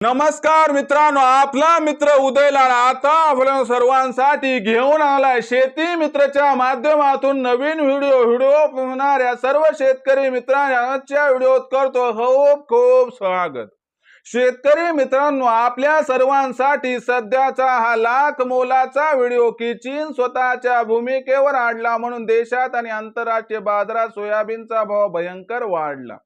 नमस्कार मित्रांनो आपला मित्र उदयलाल आता आपल्या सर्वांसाठी घेऊन आलाय. शेती मित्रच्या माध्यमातून नवीन व्हिडिओ व्हिडिओ पाहणाऱ्या सर्व शेतकरी मित्रांच्या व्हिडिओत करतो खूप खूप स्वागत. शेतकरी मित्रांनो आपल्या सर्वांसाठी सध्याचा हा लाख मोलाचा व्हिडिओ की चीन स्वतःच्या भूमिकेवर आणला म्हणून देशात आणि आंतरराष्ट्रीय बाजारात सोयाबीनचा भाव भयंकर वाढला.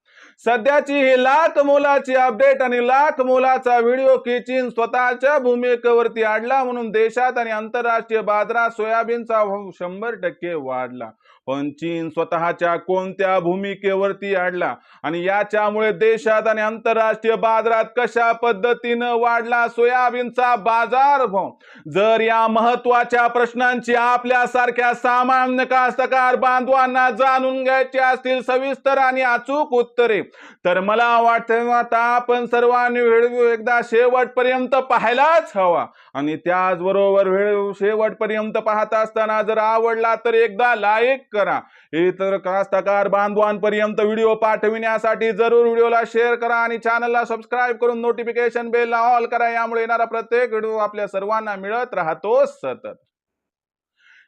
सध्याची ही लाख मोलाची अपडेट आणि लाख मोलाचा व्हिडिओ की चीन स्वतःच्या भूमिकेवरती आणला म्हणून देशात आणि आंतरराष्ट्रीय बाजारात सोयाबीनचा भाव शंभर टक्के वाढला. पण चीन स्वतःच्या कोणत्या भूमिकेवरती आणला आणि याच्यामुळे देशात आणि आंतरराष्ट्रीय बाजारात कशा पद्धतीनं वाढला सोयाबीनचा बाजार भाव? जर या महत्त्वाच्या प्रश्नांची आपल्यासारख्या सामान्य कास्तकार बांधवांना जाणून घ्यायची असतील सविस्तर आणि अचूक उत्तरे तर मला वाटतं आता आपण सर्वांनी व्हिडिओ एकदा शेवटपर्यंत पाहायलाच हवा. आणि त्याचबरोबर व्हिडिओ शेवटपर्यंत पाहत असताना जर आवडला तर एकदा लाईक करा. इतर कास्तकार बांधवांपर्यंत व्हिडिओ पाठविण्यासाठी जरूर व्हिडिओला शेअर करा आणि चॅनलला सबस्क्राईब करून नोटिफिकेशन बेलला ऑल करा. यामुळे येणारा प्रत्येक व्हिडिओ आपल्या सर्वांना मिळत राहतो सतत.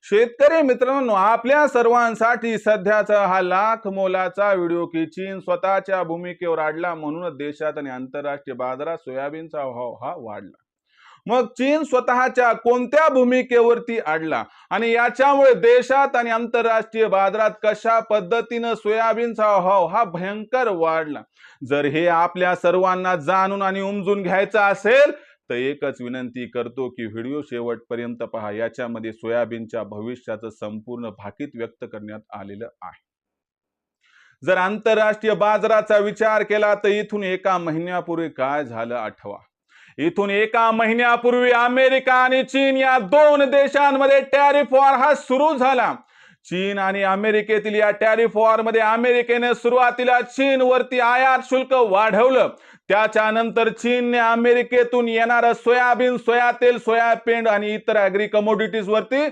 शेतकरी मित्रांनो आपल्या सर्वांसाठी सध्याचा हा लाख मोलाचा व्हिडिओ की चीन स्वतःच्या भूमिकेवर आडला म्हणूनच देशात आणि आंतरराष्ट्रीय बाजारात सोयाबीनचा भाव हा वाढला. मग चीन स्वतःच्या कोणत्या भूमिकेवरती आडला? आणि याच्यामुळे देशात आणि आंतरराष्ट्रीय बाजारात कशा पद्धतीनं सोयाबीनचा भाव हा भयंकर वाढला? जर हे आपल्या सर्वांना जाणून आणि उमजून घ्यायचं असेल तर एकच विनंती करतो की व्हिडिओ शेवटपर्यंत पहा. याच्यामध्ये सोयाबीनच्या भविष्याचं संपूर्ण भाकीत व्यक्त करण्यात आलेलं आहे. जर आंतरराष्ट्रीय बाजाराचा विचार केला तर इथून एका महिन्यापूर्वी काय झालं आठवा? इथून एका महिन्यापूर्वी अमेरिका आणि चीन या दोन देशांमध्ये टॅरिफ वॉर हा सुरू झाला. चीन आणि अमेरिकेतील या टॅरिफ वॉरमध्ये अमेरिकेने सुरुवातीला चीनवरती आयात शुल्क वाढवलं. त्याच्यानंतर चीनने अमेरिकेतून येणारं सोयाबीन सोया तेल सोयाबीन आणि इतर अॅग्री कमोडिटीज वरती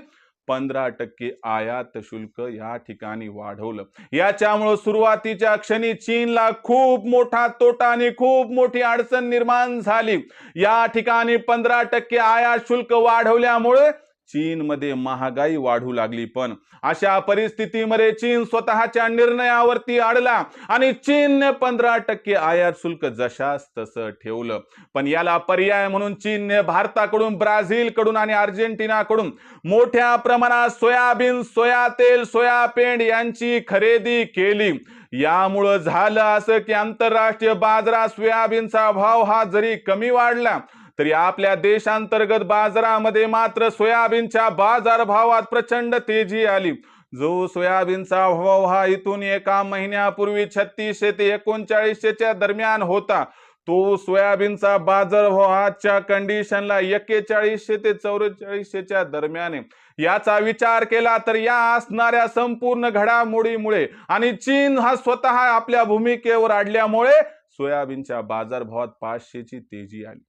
पंधरा टक्के आयात शुल्क या ठिकाणी वाढवलं. याच्यामुळं सुरुवातीच्या क्षणी चीनला खूप मोठा तोटा आणि खूप मोठी अडचण निर्माण झाली. या ठिकाणी पंधरा टक्के आयात शुल्क वाढवल्यामुळे चीनमध्ये महागाई वाढू लागली पण अशा परिस्थितीमध्ये चीन स्वतःच्या निर्णयावरती अडला आणि चीनने पंधरा टक्के आयात शुल्क जशास तसं ठेवलं. पण याला पर्याय म्हणून चीनने भारताकडून ब्राझीलकडून आणि अर्जेंटिनाकडून मोठ्या प्रमाणात सोयाबीन सोया तेल सोयापेंड यांची खरेदी केली. यामुळं झालं असं की आंतरराष्ट्रीय बाजारात सोयाबीनचा भाव हा जरी कमी वाढला तरी आपल्या देशांतर्गत बाजारामध्ये मात्र सोयाबीनच्या बाजारभावात प्रचंड तेजी आली. जो सोयाबीनचा भाव हा इथून एका महिन्यापूर्वी छत्तीसशे ते एकोणचाळीसशेच्या दरम्यान होता तो सोयाबीनचा बाजारभाव आजच्या कंडिशनला एक्केचाळीसशे ते चौवेचाळीसशेच्या दरम्यान आहे. याचा विचार केला तर या असणाऱ्या संपूर्ण घडामोडीमुळे आणि चीन हा स्वतः आपल्या भूमिकेवर आडल्यामुळे सोयाबीनच्या बाजारभावात पाचशेची तेजी आली.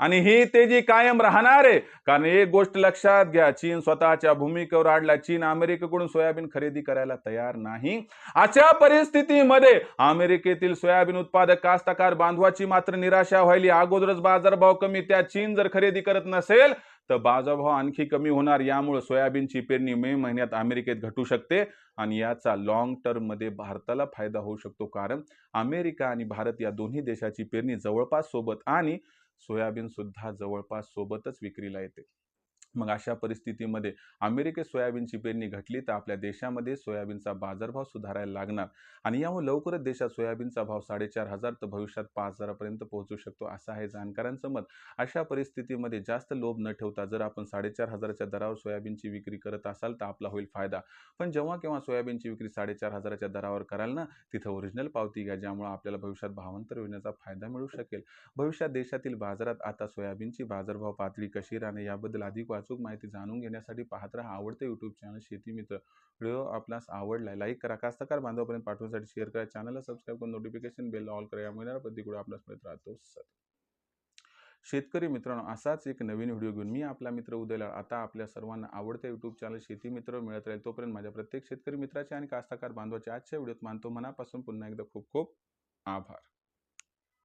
आणि ही तेजी कायम राहणार आहे कारण एक गोष्ट लक्षात घ्या चीन स्वतःच्या भूमिकेवर आडला चीन अमेरिकेकडून सोयाबीन खरेदी करायला तयार नाही. अशा परिस्थितीमध्ये अमेरिकेतील सोयाबीन उत्पादक कास्तकार बांधवाची मात्र निराशा व्हायली. अगोदरच बाजारभाव कमी त्या चीन जर खरेदी करत नसेल तर बाजारभाव आणखी कमी होणार. यामुळे सोयाबीनची पेरणी मे महिन्यात अमेरिकेत घटू शकते आणि याचा लॉंग टर्ममध्ये भारताला फायदा होऊ शकतो. कारण अमेरिका आणि भारत या दोन्ही देशाची पेरणी जवळपास सोबत आणि सोयाबीनसुद्धा जवळपास सोबतच विक्रीला येते. मग अशा परिस्थितीमध्ये अमेरिकेत सोयाबीनची पेरणी घटली तर आपल्या देशामध्ये सोयाबीनचा बाजारभाव सुधारायला लागणार. आणि यामुळे लवकरच देशात सोयाबीनचा भाव साडेचार हजार तर भविष्यात पाच हजारापर्यंत पोहोचू शकतो असं आहे जाणकारांचं मत. अशा परिस्थितीमध्ये जास्त लोभ न ठेवता जर आपण साडेचार हजाराच्या दरावर सोयाबीनची विक्री करत असाल तर आपला होईल फायदा. पण जेव्हा केव्हा सोयाबीनची विक्री साडेचार हजाराच्या दरावर कराल ना तिथं ओरिजिनल पावती घ्या ज्यामुळे आपल्याला भविष्यात भावांतर योजनेचा फायदा मिळू शकेल. भविष्यात देशातील बाजारात आता सोयाबीनची बाजारभाव पातळी कशी राहणे याबद्दल अधिक अचूक माहिती जाणून घेण्यासाठी पाहत राहा. आवडते यूट्यूब चॅनल शेती मित्र. व्हिडिओ आपल्यास आवडला लाईक करा. कास्तकार बांधवापर्यंत पाठवण्यासाठी शेअर करा. चॅनलला सबस्क्राईब करून नोटिफिकेशन बेल ऑल करा. या यामुळे प्रतिकडे आपल्यास मिळत राहतो. सर शेतकरी मित्रांनो असाच एक नवीन व्हिडिओ घेऊन मी आपला मित्र उदयला आता आपल्या सर्वांना आवडते यूट्यूब चॅनल शेती मित्र मिळत राहील तोपर्यंत माझ्या प्रत्येक शेतकरी मित्राचे आणि कास्तकार बांधवाचे आजच्या व्हिडिओत मानतो. मनापासून पुन्हा एकदा खूप खूप आभार.